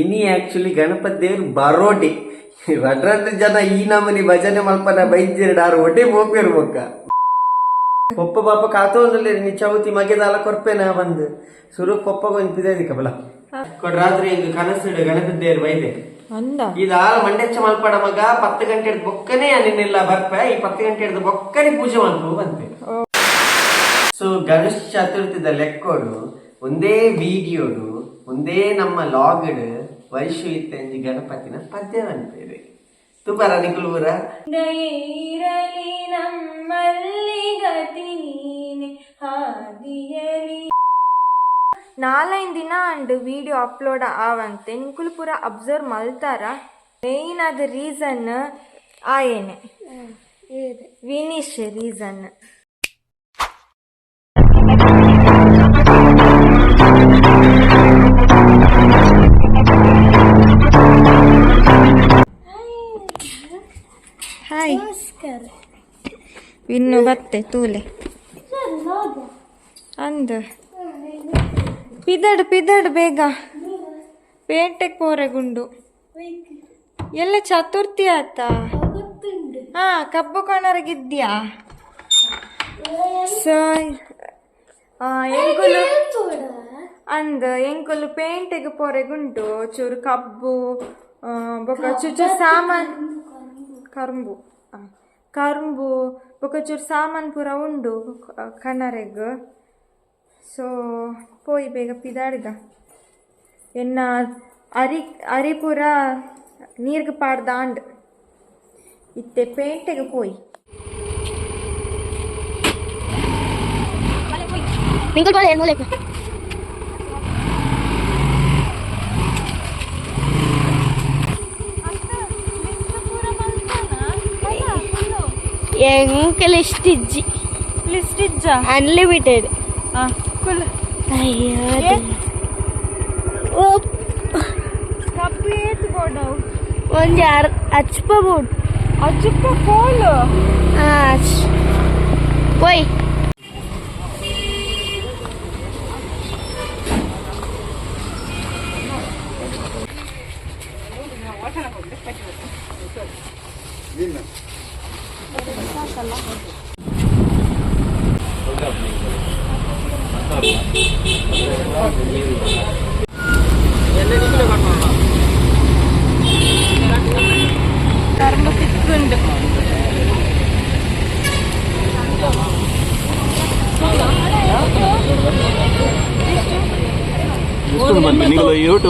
ಇನಿ ಆಕ್ಚುಲಿ ಗಣಪತಿ ದೇವ್ರು ಬರೋಡಿ. ರಡ್ರಡ್ ಜನ ಈ ನಮನಿ ಭಜನೆ ಮಲ್ಪನ ಬೈದ್ದಿರಡ್ ಆರು ಮೋಪೇರು ಒಪ್ಪ ಪೊಪ್ಪ ಪಾಪ ಕಾತೋಂದಲ್ಲಿ ನಿ ಚೌತಿ ಮಗೆದಾಲ ಕೊರ್ಪೇನ ಬಂದು. ಸುರು ಕೊಪ್ಪ ಕೊಂಚ ಪಿದೇದಿ ಕಬಲ ಕೊಡ್ ರಾತ್ರಿ ಹಿಂಗ್ ಇಡ ಗಣಪತಿ ದೇವ್ರು ಬೈದೆ. ಇದು ಆಳ ಮಂಡೆಚ್ಚ ಮಲ್ಪಡ ಮಗ ಪತ್ತು ಗಂಟೆ ಹಿಡ್ದು ಬೊಕ್ಕನೆ ನಿನ್ನೆಲ್ಲ ಬರ್ಪ ಈ ಪತ್ತು ಗಂಟೆ ಹಿಡ್ದು ಬೊಕ್ಕನೆ ಪೂಜೆ ಮಲ್ಪು ಬಂತೆ. ಸೊ ಗಣೇಶ ಚತುರ್ಥಿದ ಲೆಕ್ಕೋಡು ಒಂದೇ ವಿಡಿಯೋಡು ಒಂದೇ ನಮ್ಮ ಲಾಗಡ್ ವೈಶು ಇತ್ತಂಜಿ ಗಣಪತಿನ ಪದ್ಯವಂತೇವೆ ತುಬರ ನಿಕುಲ್ಬುರ ಇರಲಿ ನಮ್ಮಲ್ಲಿ ಗತಿ ನೀನೆ ಹಾದಿಯಲಿ. ನಾಲ್ಕೈದು ದಿನ ಅಂಡ್ ವಿಡಿಯೋ ಅಪ್ಲೋಡ್ ಆವಂತೆ ನಿಕುಲು ಪೂರ ಅಬ್ಸರ್ವ್ ಮಲ್ತಾರ? ಮೇಯ್ನ್ ಆದ ರೀಸನ್ ಆಯೇನೆ ವಿನಿಶ್ ರೀಸನ್ ಇನ್ನು ಬತ್ತೆ, ತೂಲೆ. ಅಂದು. ಪಿದಡ್ ಪಿದಡ್ ಬೇಗ. ಪೇಟೆಗೆ ಪೋರೆಗುಂಡು ಎಲ್ಲ ಚತುರ್ಥಿ ಆತ? ಹಾ, ಕಬ್ಬು ಕಣರಿಗಿದ್ಯಾ? ಸೊ ಎಂಕುಲು ಅಂದ್, ಎಂಕುಲು ಪೇಂಟೆಗೆ ಪೊರೆಗುಂಟು ಚೂರು ಕಬ್ಬು ಬೊಕ್ಕ ಚುಚ್ಚು ಸಾಮಾನ್ ಕರುಂಬು. ಕರುಂಬು. ಬೊಕ ಚೂರು ಸಾಮಾನ್ ಪೂರ ಉಂಡು ಕ- ಕಣರೆಗ್ ಸೊ ಪೋಯ್ ಬೇಗ ಪಿದಾಡ್ದ ಎನ್ನ ಅರಿ ಅರಿಪುರ ನೀರ್ಗೆ ಪಾಡ್ದಾಂಡ್ ಇತ್ತೆ ಪೇಂಟೆಗೆ ಪೋಯ್ Mingkul balik, mulai. ಎಂಕಲ್ ಎಷ್ಟಿಜ್ಜಿ ಲಿಸ್ಟ್ ಇಜ್ಜ ಅನ್ಲಿಮಿಟೆಡ್ ಹಾಂ ಕುಲ್ ಅಯ್ಯೋ ಏ? ಓ ಕಬ್ಬು ಏತ್ ಬೋಡವು ಒಂದು ಯಾರು ಹಚ್ಕೋಬೋದು ಅಜ್ಜಪ್ಪ ಕೋಲು ಹಾಂ ಹೋಯ್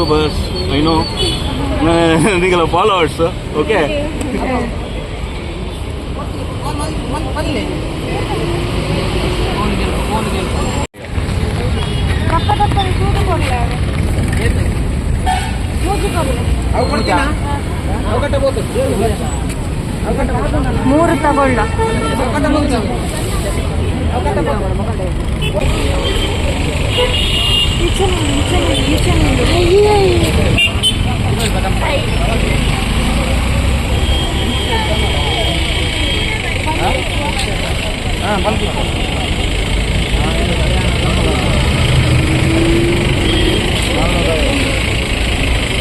யூடியூபர்ஸ் ஐநோ நீங்கள ஃபாலோவர்ஸ் ஓகே ಮೂರು ತಗೊಳ್ಳ. Ah, balik.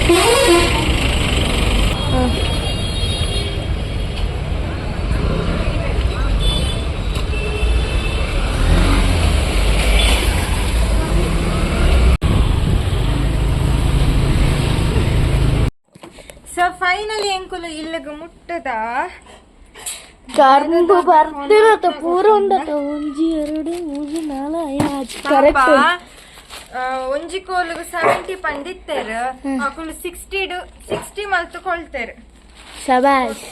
Thank you. So finally ಎಂಕುಲು ಇಲ್ಲಿಗೆ ಮುಟ್ಟದ? ಕರ್ಬು ಬರ್ತಿರತ್ತ ಪೂರ ಉಂಡತ್ತ ಒಂಜಿ ಎರಡು ಮೂರು ನಾಲ್ಕು ಐದು ಕರೆಕ್ಟ್ ಒಂಜಿ ಕೋಲಿಗೆ ಸೆವೆಂಟಿ ಪಂದಿತ್ತೇರು ಅಕುಲು ಸಿಕ್ಸ್ಟಿ ಸಿಕ್ಸ್ಟಿ ಮಲ್ತುಕೊಳ್ತೇರು. ಶಬಾಷ್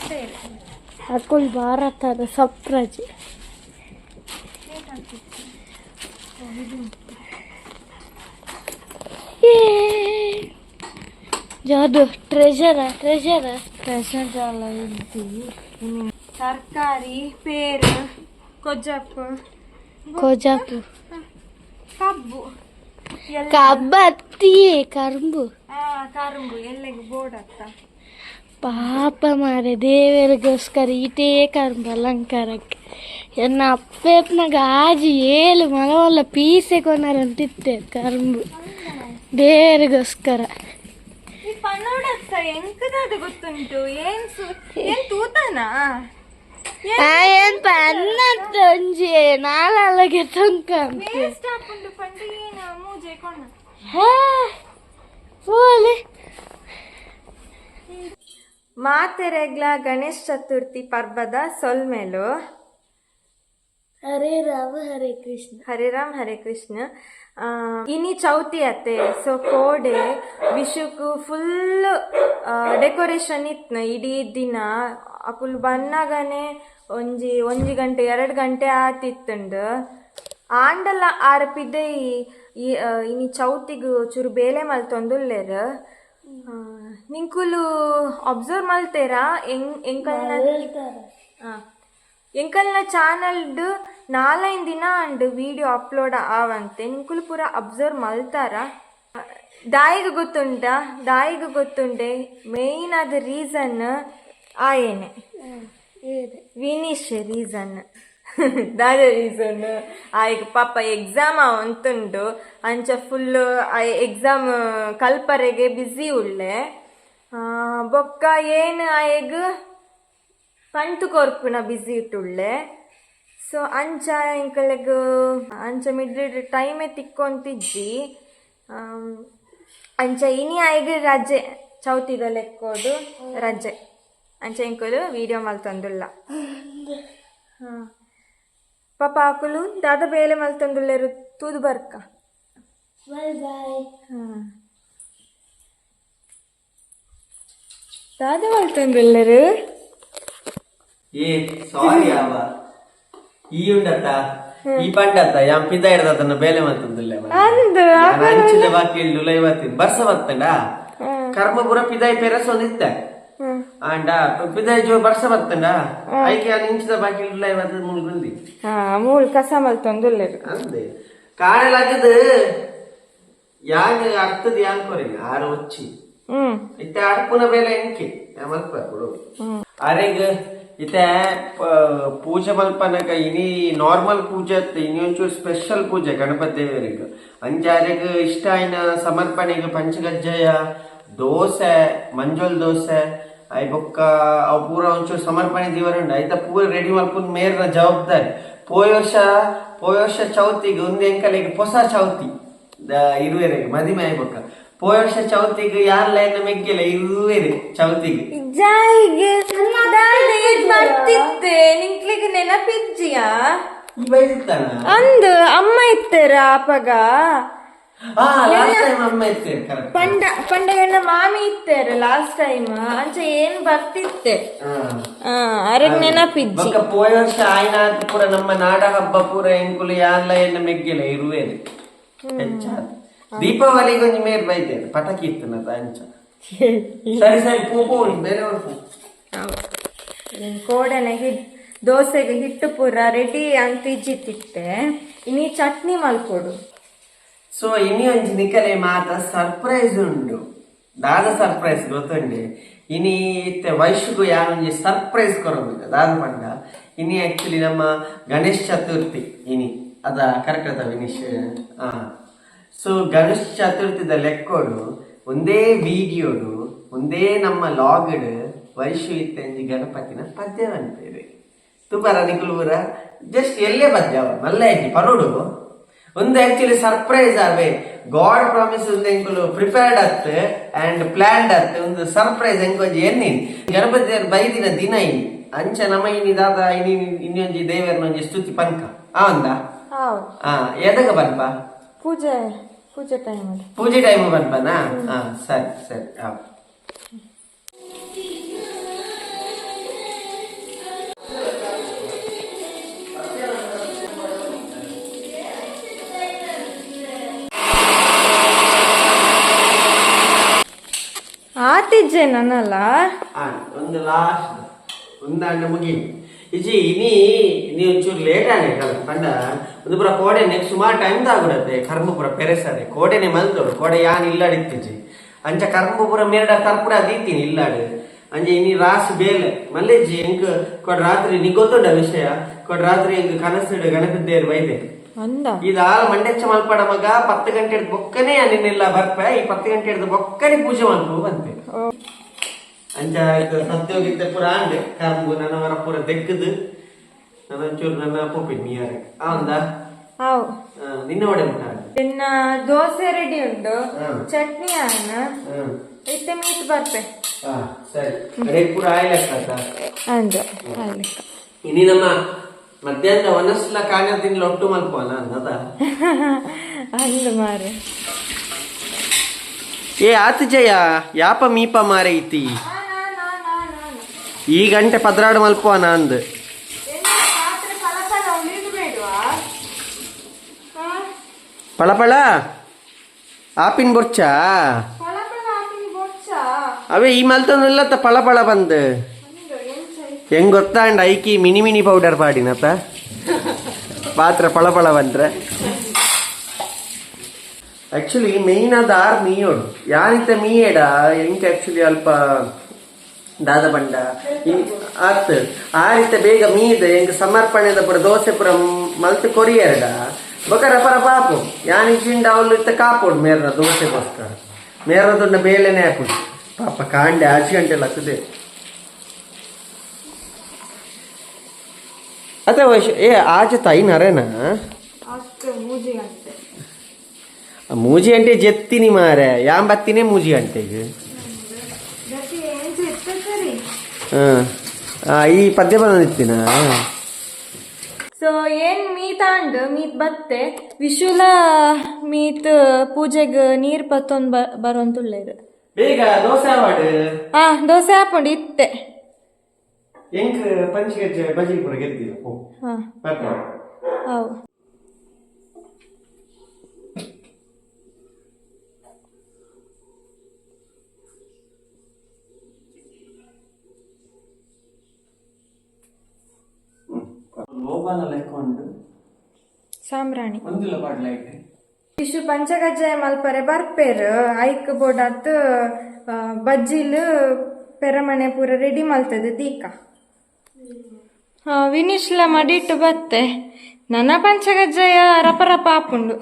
ಅಕುಲ್ ಭಾರತದ ಸಪ್ರಜೆ. ಜಾದು ಟ್ರೆಜರ ಟ್ರೆಜರ ಟ್ರೆಜರ್ ಜಾಲ ಇದ್ದಿ ತರಕಾರಿ ಪೇರು ಕೊಜ್ಜಪ್ಪು ಕೋಜಾಪು ಕಬ್ಬು ಎಲ್ಲ ಕಬ್ಬತ್ತಿ ಕರ್ಬು ಕರುಂಬು ಎಲ್ಲಿಗೆ ಬೋರ್ಡ್ ಅತ್ತ. ಪಾಪ ಮಾರೆ ದೇವರಿಗೋಸ್ಕರ ಇಟೇ ಕರ್ಬು ಅಲಂಕಾರಕ್ಕೆ. ಎನ್ನ ಅಪ್ಪೆಪ್ನಾಗ ಆಜಿ ಏಳು ಮಲವಲ್ಲ ಪೀಸೆ ಕೊನಾರಂತಿತ್ತೆ ಕರ್ಬು ದೇವರಿಗೋಸ್ಕರ. ಈ ನೋಡತ್ತ ಎಂಕದಾದ ಗೊತ್ತುಂಟು ಏನ್ ಸು- ಏನ್ ತೂತನಾ ಏನ್ ಪನ್ನತ್ತ ಒಂಜಿ ನಾಲಗೆ ತೊಂಕ ವೇಸ್ಟ್ ಹಾಕೊಂಡು ಪಂಡಿಗೆನ ಮೂಜೆ ಕೊಣ್ಣ ಪೋಲೆ ಮಾತೆರೆಗ್ಲ ಗಣೇಶ್ ಚತುರ್ಥಿ ಪರ್ವದ ಸೊಲ್ಮೆಲು ಹರೇ ರಾಮ ಹರೇ ಕೃಷ್ಣ ಹರೇ ರಾಮ್ ಹರೇ ಕೃಷ್ಣ ಆ, ಇನಿ ಚೌತಿ ಅತ್ತೆ. ಸೊ ಕೋಡೆ ವಿಶುಕು ಫುಲ್ ಡೆಕೋರೇಷನ್ ಇತ್ನ ಇಡೀ ದಿನ. ಅಕುಲ್ ಬಂದಾಗನೆ ಒಂಜಿ ಒಂಜಿ ಗಂಟೆ ಎರಡು ಗಂಟೆ ಆತಿತ್ತುಂಡು. ಆಂಡಲ ಆರಪಿದ್ದೆ ಈ- ಇನಿ ಚೌತಿಗು ಚೂರು ಬೇಲೆ ಮಲ್ತೊಂದುಲ್ಲೇರ್ ನಿಂಕುಲು ಅಬ್ಸರ್ವ್ ಮಲ್ತೇರಾ? ಎಂಗ್ ಎಂಕಲ್ನ ಆ. ಎಂಕಲ್ನ ಚಾನಲ್ಡ್ ನಾಲೈನ್ ದಿನ ಆಂಡ್ ವಿಡಿಯೋ ಅಪ್ಲೋಡ್ ಆವಂತೆ. ನಿಂಕುಲು ಪೂರ ಅಬ್ಸರ್ವ್ ಮಲ್ತಾರ? ದಾಯಿಗ ಗೊತ್ತುಂಟ ದಾಯಿಗ ಗೊತ್ತುಂಡೆ? ಮೇಯ್ನ್ ಆದ ರೀಸನ್ ಆಯೇನೆ ವಿನಿಶ್ ರೀಸನ್. ದಾದ ರೀಸನ್. ಆಯ್ಗ ಪಾಪ ಎಕ್ಸಾಮ್ ಅವಂತುಂಡು ಅಂಚ ಫುಲ್ ಎಕ್ಸಾಮ್ ಕಲ್ಪರೆಗೆ ಬ್ಯುಸಿ ಉಳ್ಳೆ. ಬೊಕ್ಕ ಏನು ಆಯಗ್ ಕಂಟು ಕೊರ್ಪುನ ബിസി ಇಟ್ಟುಳ್ಳೆ. ಸೊ ಅಂಚ ಇಂಕಲೆಗ್ ಅಂಚ ಮಿಡ್ ಟೈಮೇ ತಿಕ್ಕೊಂತಿಜ್ಜಿ ಅಂಚ ಇನಿ ಆಯ್ಗೆ ರಜೆ ಚೌತಿದ ಲೆಕ್ಕೋದು ರಜೆ. ಅಂಚ ಇಂಕಲು ವಿಡಿಯೋ ಮಲ್ತಂದುಲ್ಲ ಹಾ. ಪಾಪ ಹಾಕಲು ದಾದ ಬೇಲೆ ಮಲ್ತಂದುಲ್ಲೆರು ತೂದು ಬರ್ಕ. ದಾದ ಮಲ್ತಂದುಲ್ಲೆರು ಏ ಸಾರಿ ಅವ ಈ ಉಂಡತ್ತ ಈ ಪಂಡತ್ತ ಯಾಮ್ ಪಿದ ಹಿಡ್ದತನ್ನ ಬೇಲೆ ಮಾತಂದಿಲ್ಲ ಅಂದು ಹಂಚಿದ ಬಾಕಿ ಇಲ್ಲು ಲೈವತ್ತಿನ ಬರ್ಸ ಬತ್ತಂಡ ಕರ್ಮಪುರ ಪಿದಾಯಿ ಪೆರಸ್ ಒಂದಿತ್ತ ಆಂಡ ಪಿದಾಯಿ ಜೋ ಬರ್ಸ ಬತ್ತಂಡ ಐಕೆ ಅಲ್ಲಿ ಇಂಚಿದ ಬಾಕಿ ಇಲ್ಲು ಲೈವತ್ತ ಮೂಳು ಬಂದಿ ಹಾ ಮೂಳ್ ಕಸ ಮಲ್ತೊಂದುಲ್ಲೆರು ಅಂದೆ ಕಾಣಲಾಗದು ಯಾಂಗ್ ಆಗ್ತದ ಯಾಂಗ್ ಕೊರಿ ಆರು వచ్చి ಹ್ಮ್ ಇತ್ತೆ ಅಡ್ಪುನ ಬೇಲೆ ಎಂಕಿ ಮಲ್ಪ ಕೊಡು ಅರೆಗ್ ಇತ್ತೆ ಪ- ಪೂಜೆ ಮಲ್ಪನಕ ಇನಿ ನಾರ್ಮಲ್ ಪೂಜೆ ಇನಿ ಸ್ಪೆಷಲ್ ಪೂಜೆ, ಗಣಪತಿ ದೇವರಿಗೆ. ಅಂಚಾರೆಗ್ ಇಷ್ಟ ಆಯ್ನ ಸಮರ್ಪಣೆಗೆ ಪಂಚಗಜ್ಜಯ, ದೋಸೆ, ಮಂಜುಲ್ ದೋಸೆ ಐ ಬೊಕ್ಕ ಅವು ಪೂರ ಒಂಚೂರು ಸಮರ್ಪಣೆ ದೇವರುಂಡು ಐತ ಪೂರ ರೆಡಿ ಮಲ್ಪುನ್ ಮೇರ್ನ ಜವಾಬ್ದಾರಿ. ಪೋಯ ವರ್ಷ ಪೋಯ ವರ್ಷ ಚೌತಿಗೆ ಒಂದು ಎಂಕಲೆಗೆ ಹೊಸ ಚೌತಿ, ದ- ಇರುವೆರೆಗೆ, ಮದಿಮೆ ಆಯ್ಬೊಕ್ಕ ವರ್ಷ ಚೌತಿಗೆ ಯಾರ ಲೈನ್ ಮೆಗ್ಗಿಲ್ಲ ಇರುವೆರೆ ಚೌತಿಗೆ. ಬರ್ತಿದ್ದೆ. ನಿಂಕ್ಲಿಗೆ ಬೈದಿತ್ತಾನ ಅಂದು ಅಮ್ಮ ಇತ್ತರ ಅಪಗ ಪಂಡ ಪಂಡಗಣ್ಣ ಮಾಮಿ ಇತ್ತೇರ ಲಾಸ್ಟ್ ಟೈಮ್ ಅಂಚ ಏನ್ ಬರ್ತಿತ್ತೆ? ಅರಗ್ ನೆನಪಿಜ್ಜಿ ಬೊಕ್ಕ ಪೋಯ ವರ್ಷ ಆಯ್ನ ಆತ್ ಪೂರ ನಮ್ಮ ನಾಡ ಹಬ್ಬ ಪೂರ ಎಂಕುಲು ಯಾರ್ಲ ಲೈನ್ ಮೆಗ್ಗಿಲ್ಲ ಇರುವೆರೆ ಹೆಚ್ಚಾದ. ದೀಪಾವಳಿಗೆ ಒಂಜಿ ಮೇರ್ ಬೈತೇನೆ ಪಟಾಕಿ ಇತ್ತು ನದ ಅಂಚ. ಸರಿ ಸರಿ ಪೂ ಪೂ ಬೇರೆ ಪೂ. ಕೋಡನೆ ಹಿಟ್ ದೋಸೆಗೆ ಹಿಟ್ಟು ಪೂರ ರೆಡಿ ಅಂತ ಇಜ್ಜಿತ್ತಿತ್ತೆ ಇನಿ ಚಟ್ನಿ ಮಲ್ಕೊಡು. ಸೊ ಇನಿ ಒಂಜಿ ನಿಕಲೆ ಮಾತ ಸರ್ಪ್ರೈಸ್ ಉಂಡು ದಾದ ಸರ್ಪ್ರೈಸ್ ಗೊತ್ತುಂಡೆ ಇನಿ ಇತ್ತೆ ವಯಸ್ಸುಗೂ ಯಾರೊಂಜಿ ಸರ್ಪ್ರೈಸ್ ಕೊರಬೇಕು ದಾದ ಪಂಡ. ಇನಿ ಆಕ್ಚುಲಿ ನಮ್ಮ ಗಣೇಶ್ ಚತುರ್ಥಿ ಇನಿ ಅದ ಕರೆಕ್ಟ್ ಅದ ವಿನೀಶ್ ಹಾ ಸೊ ಗಣೇಶ್ ಚತುರ್ಥಿದ ಲೆಕ್ಕೋಡು ಒಂದೇ ವಿಡಿಯೋಡು ಒಂದೇ ನಮ್ಮ ಲಾಗಡ್ ವೈಶು ಇತ್ತೆಂಜಿ ಗಣಪತಿನ ಪದ್ಯವಂತೇವೆ ತುಬರ ನಿಕುಲೂರ ಜಸ್ಟ್ ಎಲ್ಲೇ ಪದ್ಯ ಮಲ್ಲ ಪರೋಡು. ಒಂದು ಆಕ್ಚುಲಿ ಸರ್ಪ್ರೈಸ್ ಆವೆ. ಗಾಡ್ ಪ್ರಾಮಿಸ್ ಒಂದು ಎಂಕುಲು ಪ್ರಿಪೇರ್ಡ್ ಅತ್ ಅಂಡ್ ಪ್ಲಾನ್ಡ್ ಅತ್. ಒಂದು ಸರ್ಪ್ರೈಸ್ ಎಂಕೊಂಜಿ ಎನ್ನಿನ್ ಗಣಪತಿ ಬೈದಿನ ದಿನ ಇನ್. ಅಂಚ ನಮ ಇನಿ ದಾದ ಇನಿ ಇನ್ನೊಂಜಿ ದೇವರನ್ನೊಂಜಿ ಸ್ತುತಿ ಪಂಕ ಆ ಒಂದ? ಆ ಎದಗ ಬನ್ಪ ಪೂಜೆ. ಪೂಜೆ ಟೈಮಲ್ಲಿ ಪೂಜೆ ಟೈಮ್ ಬನ್ಪನಾ ಹಾ ಸರಿ ಸರಿ ಹಾ. ಆತಿಜ್ಜೆ ನನ್ನಲ್ಲ? ಆ, ಒಂದು ಲಾಸ್ಟ್ ಒಂದು ಅಂಡ ಮುಗಿ ಇಜಿ ಇನಿ ನೀವು ಒಂಚೂರು ಲೇಟ್ ಆಗಿ ಕಲ ಪಂಡ ಒಂದು ಪುರ ಕೋಡೆ ನೆಕ್ಸ್ಟ್ ಸುಮಾರು ಟೈಮ್ ತಾಗುಡತ್ತೆ ಕರ್ಮ ಪುರ ಪೆರೆಸದೆ. ಕೋಡೆನೆ ಮಲ್ತೋಡು ಕೋಡೆ ಯಾನ್ ಇಲ್ಲಾಡಿತ್ತಿಜಿ ಅಂಚ ಕರ್ಮ ಪುರ ಮೇರಡ ತರ್ಪುಡ ದೀತೀನಿ ಇಲ್ಲಾಡು. ಅಂಜೆ ಇನಿ ರಾಸ್ ಬೇಲೆ. ಮಲ್ಲೆಜ್ಜಿ ಎಂಕ್ ಕೊಡ್ ರಾತ್ರಿ ನೀ ಗೊತ್ತುಂಡ ವಿಷಯ? ಕೊಡ್ ರಾತ್ರಿ ಎಂಕ್ ಕನಸಿಡು ಗಣಪತಿ ವೈದೆ ಬೈದೆ ಇದ ಮಂಡೆಚ್ಚ ಮಲ್ಪಡ ಮಗ ಪತ್ತು ಗಂಟೆ ಬೊಕ್ಕನೆ ನಿನ್ನೆಲ್ಲ ಬರ್ಪ ಈ ಪತ್ತು ಗಂಟೆ ಬೊಕ್ಕನೆ ಪೂಜೆ ಮಾಡ್ಕೋ ಬಂತೆ. ಅಂಚ ಇದು ಸತ್ಯೋಗಿದ್ದ ಪೂರ ಅಂಡೆ ಕರ್ಮು ನನ್ನ ವರ ಪೂರ ತೆಗ್ಗದು ನನ್ನ ಚೂರು ನನ್ನ ಪೊಪ್ಪಿಟ್ ನೀರು. ಅವಂದ? ಹಾವು. ನಿನ್ನ ಒಡೆ ನಿನ್ನ ದೋಸೆ ರೆಡಿ ಉಂಟು. ಚಟ್ನಿ ಆನ. ಇತ್ತೆ ಮೀಟ್ ಬರ್ತೆ. ಹಾ ಸರಿ. ಅದೇ ಪೂರ ಆಯ್ಲ ಅಂಜ ಅಲ್ಲಿ ಇನಿ ನಮ್ಮ ಮಧ್ಯಾಹ್ನ ಒನಸ್ಲ ಕಾಣ ತಿನ್ಲ ಒಟ್ಟು ಮಲ್ಪೋನ ಅನ್ನದ ಅಂದು ಮಾರೆ. ಏ ಆತು ಜಯ ಯಾಪ ಮೀಪ ಮಾರೈತಿ ಈ ಗಂಟೆ ಪದ್ರಾಡು ಮಲ್ಪುವ ಬೇಡವಾ ಪಳಪಳ? ಆಪಿನ್ ಬೊರ್ಚಾ? ಅವೇ, ಈ ಮಲ್ತೊಂದಿಲ್ಲತ್ತ ಪಳಪಳ ಬಂದು. ಹೆಂಗ್ ಗೊತ್ತಾಂಡ ಐಕಿ ಮಿನಿ ಮಿನಿ ಪೌಡರ್ ಪಾಡಿನತ ಪಾತ್ರ ಪಳಪಳ ಬಂದ್ರೆ. ಆಕ್ಚುಲಿ ಮೇಯ್ನ್ ಅದು ಆರ್ ಮೀಯೋಡು ಯಾರಿತ ಮೀಯೇಡ ಹೆಂಗ್ ಆಕ್ಚುಲಿ ಅಲ್ಪ ದಾದ ಬಂಡ ಆಗ್ತದೆ ಆ ರೀತಿ ಬೇಗ ಮೀದ ಹೆಂಗ ಸಮರ್ಪಣೆದ ಪುರ ದೋಸೆ ಪುರ ಮಲ್ತು ಕೊರಿಯರ್ಡ ಬೊಕ ಪರ ಪಾಪು ಯಾನಿ ಜಿಂಡ ಅವಳು ಇತ್ತ ಕಾಪೋಡು ಮೇರ್ನ ದೋಸೆಗೋಸ್ಕರ ದೊಡ್ಡ ಬೇಲೆನೆ ಹಾಕುದು ಪಾಪ ಕಾಂಡೆ ಆಚೆ ಗಂಟೆ ಲಕ್ಕದೆ ಅದೇ ವೈಶ್ ಏ ಆಚೆ ತಾಯಿ ನರೇನ ಮೂಜಿ ಅಂಟೆ ಜೆತ್ತಿನಿ ಮಾರೆ ಯಾಂಬತ್ತಿನೇ ಮೂಜಿ ಗಂಟೆಗೆ ಗತಿ ಏನ್ ಇತ್ತ ಸರಿ ಹ್ಮ್ ಆ, ಈ ಪದ್ಯ ಬಂದಿತ್ತಿನ ಸೊ ಏನ್ ಮೀತ್ ಅಂಡ್ ಮೀತ್ ಬತ್ತೆ? ವಿಶುಲ ಮೀತ್ ಪೂಜೆಗ್ ನೀರ್ ಪತ್ತೊಂದ್ ಬ ಬರೋಂತುಳ್ಳೇದು ಬೇಗ ದೋಸೆ ಆವಾಡು ಹಾ ದೋಸೆ ಹಾಕೊಂಡು ಇತ್ತೆ ಎಂಕ್ ಪಂಚಗಜ್ಜೆ ಬಜಿ ಗೆದ್ದಿ ಗೆದ್ದಿಲ್ಲ ಹಾ. ಒಂದಿಲ್ಲ ಪಾಡ್ಲೈಟ್ ಇಷ್ಟು ಪಂಚಕಜ್ಜಾಯ ಮಲ್ಪರೆ ಬರ್ಪೇರ್ ಐಕ್ ಬೋಡಾತ್ ಬಜ್ಜಿಲ್ ಪೆರಮನೆ ಪೂರ ರೆಡಿ ಮಲ್ತದೆ ದೀಕ. ವಿನಿಶ್ಲ ಮಡಿಟ್ಟು ಬತ್ತೆ. ನನ್ನ ಪಂಚಕಜ್ಜಾಯ ರಪ ರಪ ಆಪುಂಡು.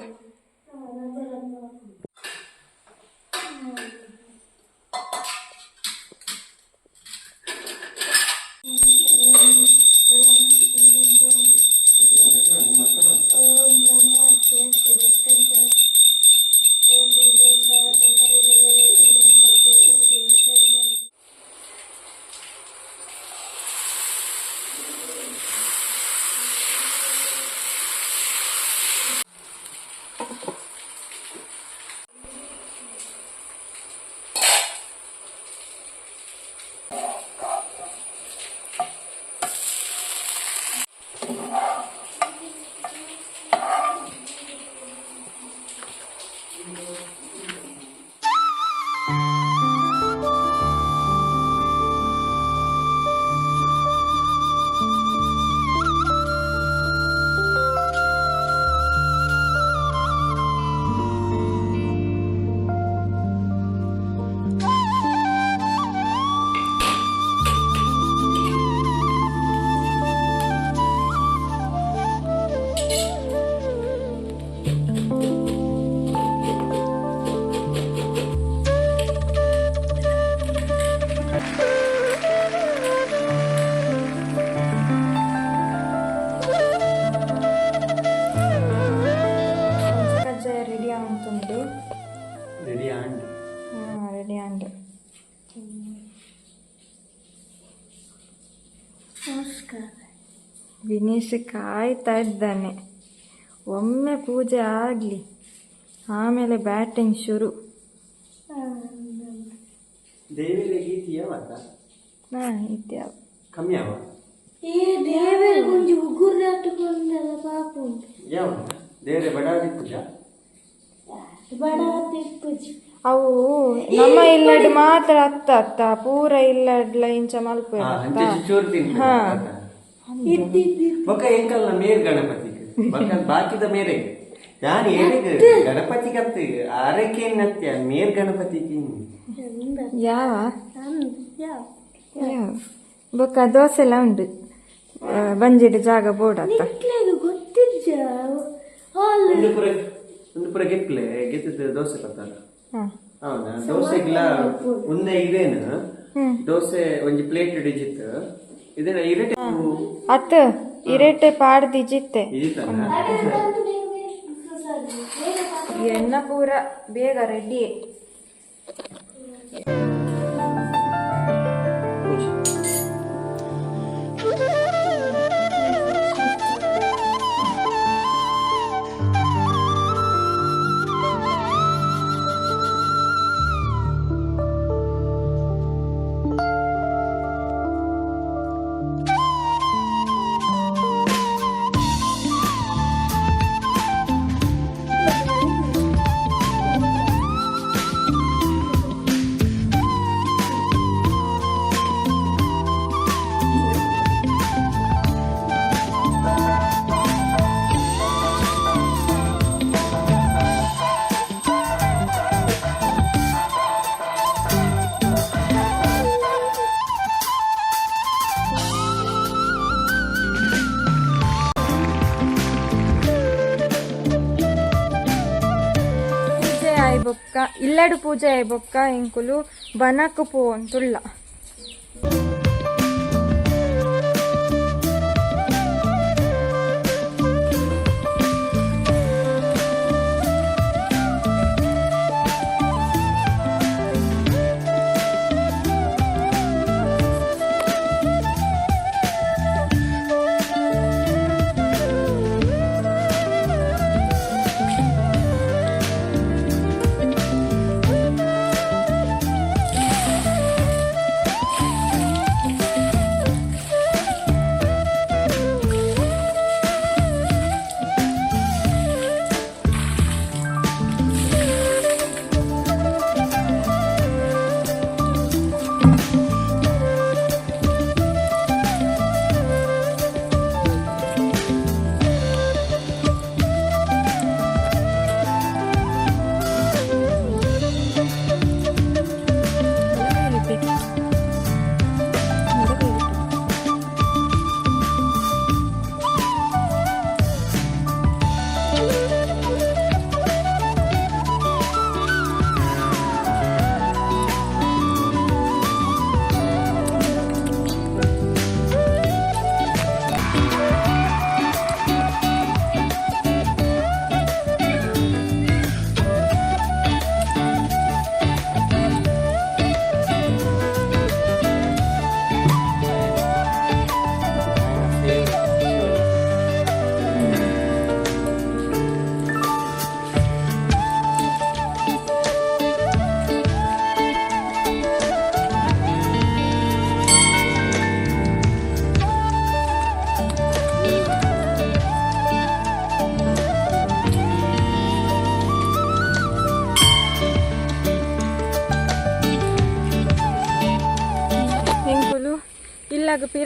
ಮನುಷ್ಯ ಕಾಯ್ತಾ ಇದ್ದಾನೆ ಒಮ್ಮೆ ಪೂಜೆ ಆಗಲಿ. ಆಮೇಲೆ ಬ್ಯಾಟಿಂಗ್ ಶುರು. ದೇವಿಗೆ ಇದೆಯಾ ಯಾವ ಪೂಜೆ? ಪೂಜೆ. ಅವು ನಮ್ಮ ಇಲ್ಲಡ್ ಮಾತ್ರ ಅತ್ತ ಅತ್ತ ಪೂರ ಇಲ್ಲಡ್ಲ ಇಂಚ ಮಲ್ಪ ಹಾ ಬೊಕ್ಕ ಎಂಕಲ್ನ ಮೇರ್ ಗಣಪತಿ ಬೊಕ್ಕ ಬಾಕಿದ ಮೇರೆ ಯಾರು ಹೇಳಿದ್ರು ಗಣಪತಿ ಕತ್ತೆ ಆರೈಕೆ ನತ್ಯ ಮೇರ್ ಗಣಪತಿ ಯಾವ ಬೊಕ್ಕ ದೋಸೆ ಎಲ್ಲ ಉಂಟು ಬಂಜಿಡ ಜಾಗ ಬೋರ್ಡ್ ಅಂತ ಒಂದು ಪುರ ಒಂದು ಪುರ ಗೆಪ್ಲೆ ಗೆದ್ದಿದ್ದ ದೋಸೆ ಬರ್ತಾರ ಹೌದಾ ದೋಸೆಗೆಲ್ಲ ಒಂದೇ ಇವೇನು ದೋಸೆ ಒಂದು ಪ್ಲೇಟ್ ಹಿಡಿಜಿತ್ತು ಇದೇನ ಇರಟೆ ಅತ್ತ ಇರೇಟೆ ಪಾಡ್ ದಿಜಿತ್ತೆ. ಎಣ್ಣ ಪೂರ ಬೇಗ ರೆಡಿ ಇಲ್ಲಡು ಪೂಜೆ ಆಯ್ಬೊಕ್ಕ ಇಂಕುಲು ಬನಕ್ ಪೋ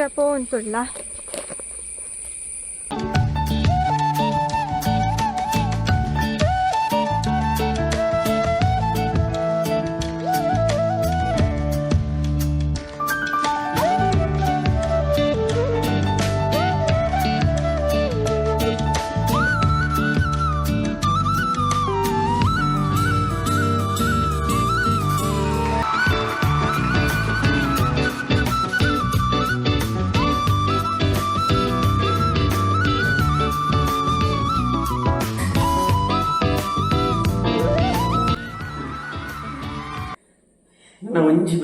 ಇಲ್ಲಾಗ ಪಿರ ಪೋ ಅಂತುಳ್ಳ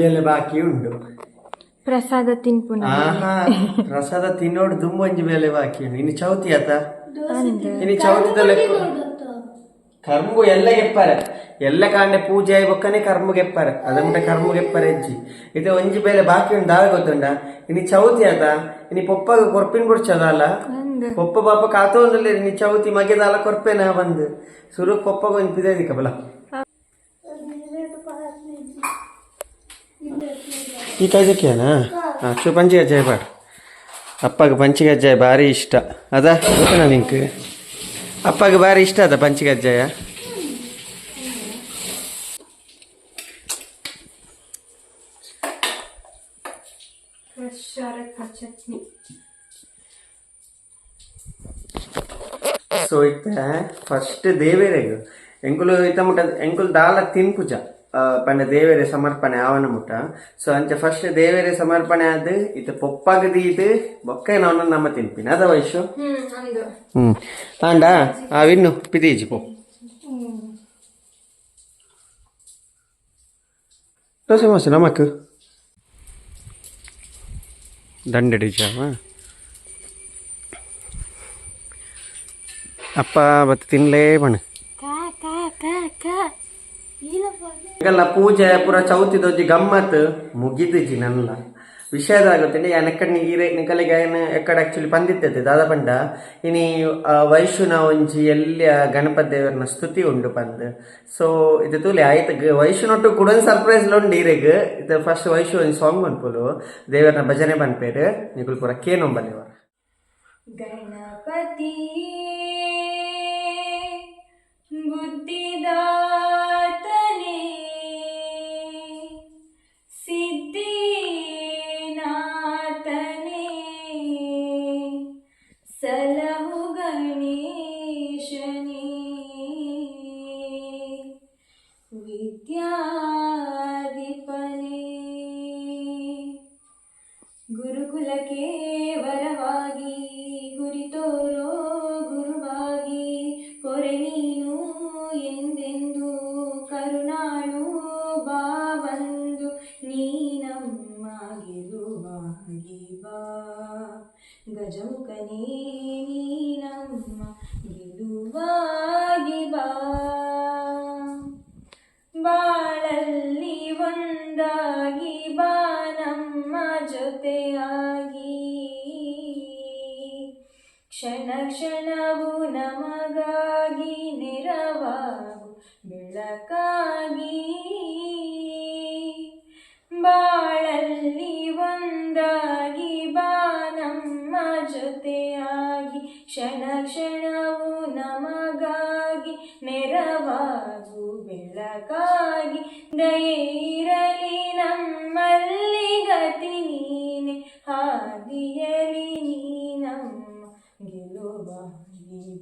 ಬೇಲೆ ಬಾಕಿ ಉಂಟು. ಪ್ರಸಾದ ತಿನ್ಪುನ ಆಹಾ ಪ್ರಸಾದ ತಿನ್ನೋಡು ತುಂಬ ಒಂಜಿ ಬೇಲೆ ಬಾಕಿ ಉಂಟು. ಇನ್ನು ಚೌತಿ ಆತ? ಇನ್ನು ಚೌತಿದಲ್ಲಿ ಕರ್ಮು ಎಲ್ಲ ಗೆಪ್ಪಾರ. ಎಲ್ಲ ಕಾಂಡೆ ಪೂಜೆ ಆಯ್ಬೊಕ್ಕನೆ ಕರ್ಮು ಗೆಪ್ಪಾರ. ಅದಂಟ ಕರ್ಮು ಗೆಪ್ಪಾರ ಹೆಜ್ಜಿ. ಇದು ಒಂಜಿ ಬೇಲೆ ಬಾಕಿ ಉಂಟು. ದಾವೆ ಗೊತ್ತುಂಡ ಇನ್ನು ಚೌತಿ ಆತ? ಇನ್ನು ಪೊಪ್ಪಗ ಕೊರ್ಪಿನ ಬಿಡ್ಚದಲ್ಲ ಪೊಪ್ಪ ಪಾಪ ಕಾತೋದಲ್ಲಿ ಇನ್ನು ಚೌತಿ ಮಗೆದಾಲ ಕೊರ್ಪೆನ ಬಂದು. ಸುರು ಪೊಪ್ಪಗ ಒಂದು ಪಿದೇದಿಕ ಬಲ ಈ ಕೈಜಕ್ಕಿಯಾನ ಅಚ್ಚು ಪಂಚಿ ಕಜ್ಜಾಯ ಬಾಡ ಅಪ್ಪಗೆ ಪಂಚಿ ಕಜ್ಜಾಯ ಭಾರಿ ಇಷ್ಟ. ಅದ? ಗೊತ್ತನ ನಿಂಕ್ ಅಪ್ಪಗೆ ಭಾರಿ ಇಷ್ಟ ಅದ ಪಂಚಿ ಕಜ್ಜಾಯ ಸೊ ಇತ್ತ ಫಸ್ಟ್ ದೇವೇರೆಗು. ಎಂಕುಲು ಇತ್ತ ಮುಟ್ಟ ಎಂಕುಲು ದಾಲ ತಿನ್ಪುಜ ಪಂಡ ದೇವರೇ ಸಮರ್ಪಣೆ ಆವನ ಮುಟ ಸೊ ಅಂಚ ಫಸ್ಟ್ ದೇವರೇ ಸಮರ್ಪಣೆ ಆದ್ ಇದು ಪೊಪ್ಪಾಗದಿ ಇದು ಬೊಕ್ಕ ನಾವು ನಮ್ಮ ತಿನ್ಪಿನ. ಅದ ವಯಸ್ಸು ಹ್ಮ್ ತಾಂಡ ಹ್ಮ್. ಆಂಡ ಆ ವಿನ್ನು ಪಿದೀಜಿ ಪೊ. ದೋಸೆ ಮಾಸ ನಮಕ್? ದಂಡಡಿಜಾವ ಅಪ್ಪ ಬತ್ತ ತಿನ್ಲೇ ಬಣ್ಣ ಈಗೆಲ್ಲ ಪೂಜೆ, ಪೂರ ಚೌತಿ ದೊಜ್ಜಿ ಗಮ್ಮತ್ ಮುಗಿದಿಜಿ ನನ್ನ ವಿಷಯದಾಗುತ್ತೆ ಆಗುತ್ತೆ ಎಕ್ಕಡ ನಿಕಲಿಗೆ ಏನು ಎಕ್ಕಡೆ ಆಕ್ಚುಲಿ ಪಂದಿತ್ತೈತೆ ದಾದ ಪಂಡ ಇನಿ ವೈಶುನ ಒಂಜಿ ಎಲ್ಲಿಯ ಗಣಪತಿ ದೇವರನ ಸ್ತುತಿ ಉಂಡು ಪಂದ್. ಸೊ ಇದು ತೂಲಿ ಆಯ್ತು. ವೈಶುನೊಟ್ಟು ಕೂಡ ಸರ್ಪ್ರೈಸ್ ಉಂಡು ಈರೆಗ್ ಇದು ಫಸ್ಟ್ ವೈಶು ಒಂದು ಸಾಂಗ್ ಬಂದ್ಪುಲು ದೇವರನ ಭಜನೆ ಪನ್ಪೇರು. ನಿಗಳು ಪೂರ ಕೇನೊಂಬಲ್ಲಿ ಅವರ ಗಣಪತಿ ಬುದ್ಧಿದಾತನೇ ಗಜಮುಖನೇ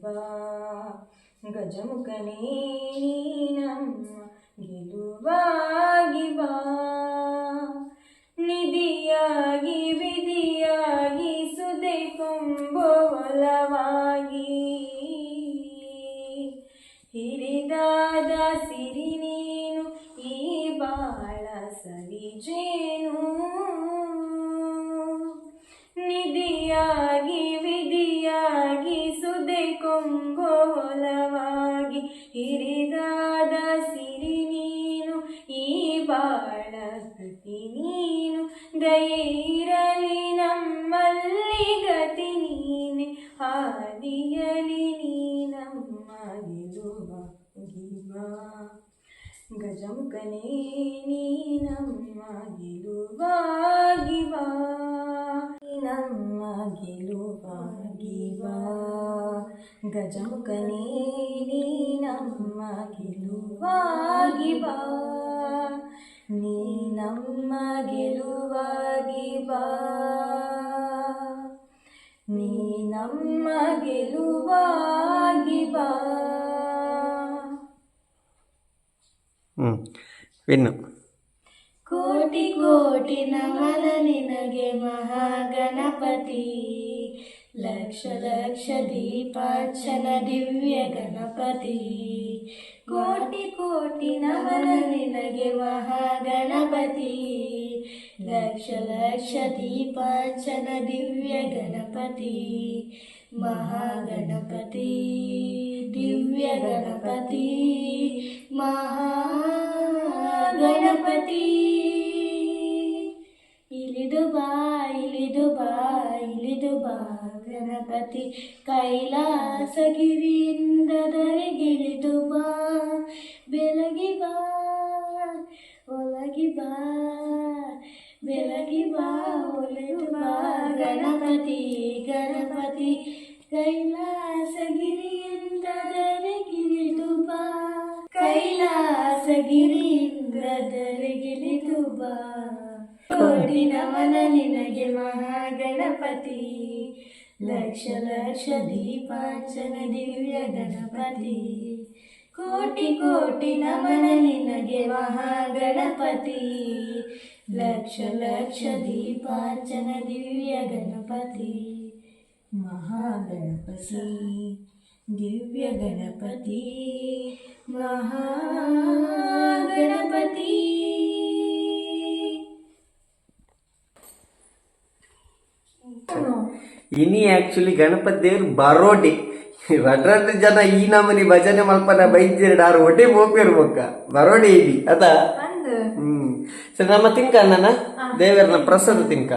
ಬಾ ಗಜಮುಖನೇ ನಮ್ಮ ಗೆಲುವಾಗಿ ಬಾ. ನಿಧಿಯಾಗಿ, ವಿಧಿಯಾಗಿ, ಸುದೆ ಕೊಂಬೋಲವಾಗಿ ಹಿರಿದಾದ ಸಿರಿ ನೀನು, ಈ ಬಾಳ ಸವಿಜೇನು. ನಿಧಿಯಾಗಿ ನೀನು ದಯೆ ಇರಲಿ ನಮ್ಮಲ್ಲಿ ಗತಿ ನೀನೆ ಹಾದಿಯಲಿ ನೀನಮ್ಮ ಗೆಲುವಾಗಿ ಬಾ ಗಜಮುಖನೇ ನೀನಮ್ಮ ಗೆಲುವಾಗಿ ಬಾ ನಮ್ಮ ಗೆಲುವಾಗಿ ನಮ್ಮ ಗೆಲುವಾಗಿ ಬಾ. ನೀ ನಮ್ಮ ಗೆಲುವಾಗಿ ಬಾ ವಿನ್ನು ಕೋಟಿ ಕೋಟಿ ನಮನ ನಿನಗೆ ಮಹಾಗಣಪತಿ. ಲಕ್ಷ ಲಕ್ಷ ದೀಪಾರ್ಚನ ದಿವ್ಯ ಗಣಪತಿ. ಕೋಟಿ ಕೋಟಿ ನಮನ ನಿನಗೆ ಮಹಾಗಣಪತಿ ಲಕ್ಷ ಲಕ್ಷ ದೀಪಾಚನ ದಿವ್ಯ ಗಣಪತಿ. ಮಹಾಗಣಪತಿ, ದಿವ್ಯ ಗಣಪತಿ. ಮಹಾಗಣಪತಿ. ಇಳಿದು ಬಾ ಇಳಿದು ಬಾ ಇಳಿದು ಬಾ ಗಣಪತಿ. ಕೈಲಾಸಗಿರಿಯಿಂದ ದರೆಗಿಳಿದು ಬಾ, ಬೆಳಗಿ ಬಾ. ಒಳಗಿ ಬಾ, ಬೆಳಗಿ ಬಾ, ಒಲೆದು ಬಾ, ಗಣಪತಿ ಗಣಪತಿ, ಕೈಲಾಸಗಿರಿಯಿಂದ ದರೆಗಿಳಿದು ಬಾ, ಕೈಲಾಸಗಿರಿಯಿಂದ ದರೆಗಿಳಿದು ಬಾ. ಕೋಟಿ ನಮನ ನಿನಗೆ ಮಹಾಗಣಪತಿ, ಲಕ್ಷ ಲಕ್ಷ ದೀಪಾರ್ಚನ ದಿವ್ಯ ಗಣಪತಿ. ಕೋಟಿ ಕೋಟಿ ನಮನ ನಿನಗೆ ಮಹಾಗಣಪತಿ ಲಕ್ಷ ಲಕ್ಷ ದೀಪಾರ್ಚನ ದಿವ್ಯ ಗಣಪತಿ. ಮಹಾಗಣಪತಿ ದಿವ್ಯ ಗಣಪತಿ. ಮಹಾಗಣಪತಿ ಇನಿ ಆಕ್ಚುಲಿ ಗಣಪತಿ ದೇವ್ರು ಬರೋಡಿ. ರಡ್ರಡ್ ಜನ ಈ ನಮನಿ ಭಜನೆ ಮಲ್ಪನ ಬೈದ್ಯರ್ಡ್ ಆರು ಒಟ್ಟೆ ಮುಕ್ಕ ಬರೋಡಿ ಇಡಿ ಅದ? ಹ್ಮ್. ಸರಿ ನಮ್ಮ ತಿಂಕ ಅಣ್ಣನ? ದೇವರನ್ನ ಪ್ರಸಾದ ತಿನ್ಕ.